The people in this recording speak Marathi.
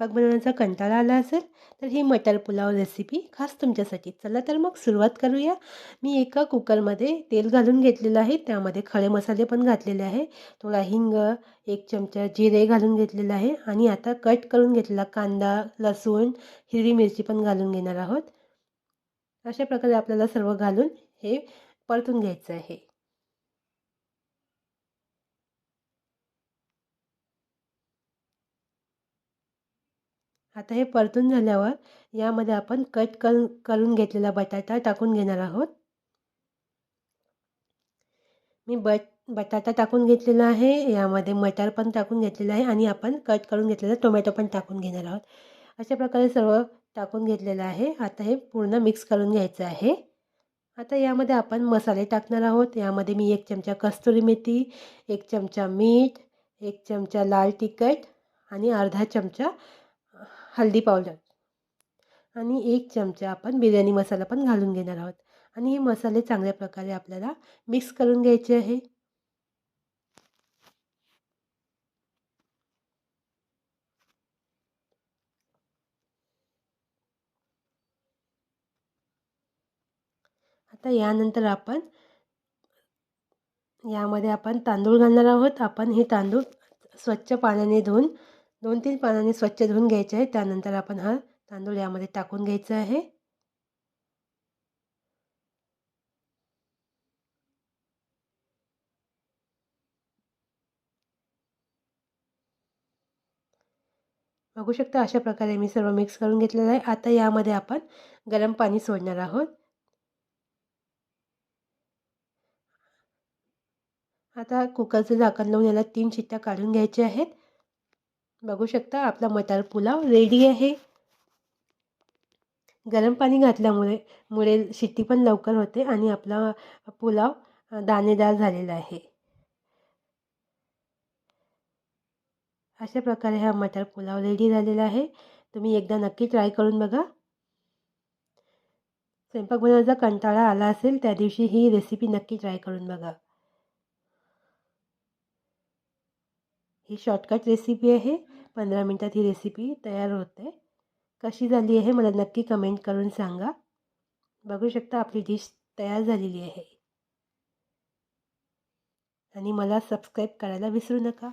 स्वयंपाक बनवण्याचा कंटाळा आला असेल तर ही मटर पुलाव रेसिपी खास तुमच्यासाठी. चला तर मग सुरुवात करूया. मी एका कुकरमध्ये तेल घालून घेतलेलं आहे. त्यामध्ये खडे मसाले पण घातलेले आहे. थोडा हिंग एक चमचा जिरे घालून घेतलेला आहे. आणि आता कट करून घेतलेला कांदा लसूण हिरवी मिरची पण घालून घेणार आहोत. अशा प्रकारे आपल्याला सर्व घालून हे परतून घ्यायचं आहे. आता हे परतून झाल्यावर यामध्ये आपण कट करून करून घेतलेला बटाटा टाकून घेणार आहोत. मी बट बटाटा टाकून घेतलेला आहे यामध्ये मटार पण टाकून घेतलेलं आहे आणि आपण कट करून घेतलेला टोमॅटो पण टाकून घेणार आहोत. अशा प्रकारे सर्व टाकून घेतलेलं आहे. आता हे पूर्ण मिक्स करून घ्यायचं आहे. आता यामध्ये आपण मसाले टाकणार आहोत. यामध्ये मी एक चमचा कस्तुरी मेथी एक चमचा मीठ एक चमचा लाल तिखट आणि अर्धा चमचा हळदी पावडर. आणि एक चमचा आपण बिर्याणी मसाला पण घालून घेणार आहोत. आणि हे मसाले चांगल्या प्रकारे आपल्याला मिक्स करून घ्यायचे आहे. आता यानंतर आपण यामध्ये आपण तांदूळ घालणार आहोत. आपण हे तांदूळ स्वच्छ पाण्याने धुवून दोन तीन पानांनी स्वच्छ धुवून घ्यायचे आहे. त्यानंतर आपण हा तांदूळ यामध्ये टाकून घ्यायचा आहे. बघू शकता अशा प्रकारे मी सर्व मिक्स करून घेतलेलं आहे. आता यामध्ये आपण गरम पाणी सोडणार आहोत. आता कुकरचं झाकण लावून याला तीन शिट्ट्या काढून घ्यायच्या आहेत. बघू शकता आपला मटार पुलाव रेडी आहे. गरम पाणी घातल्यामुळे मुळे शिट्टी पण लवकर होते आणि आपला पुलाव दाणेदार झालेला आहे. अशा प्रकारे हा मटार पुलाव रेडी झालेला आहे. तुम्ही एकदा नक्की ट्राय करून बघा. स्वयंपाक बनवायचा कंटाळा आला असेल त्या दिवशी ही रेसिपी नक्की ट्राय करून बघा. ही शॉर्टकट रेसिपी आहे. पंधरा मिनटात ही रेसिपी तयार होते. कशी झाली आहे मला नक्की कमेंट करून सांगा. बघू शकता आपली डिश तयार झालेली आहे. आणि मला सबस्क्राईब करायला विसरू नका.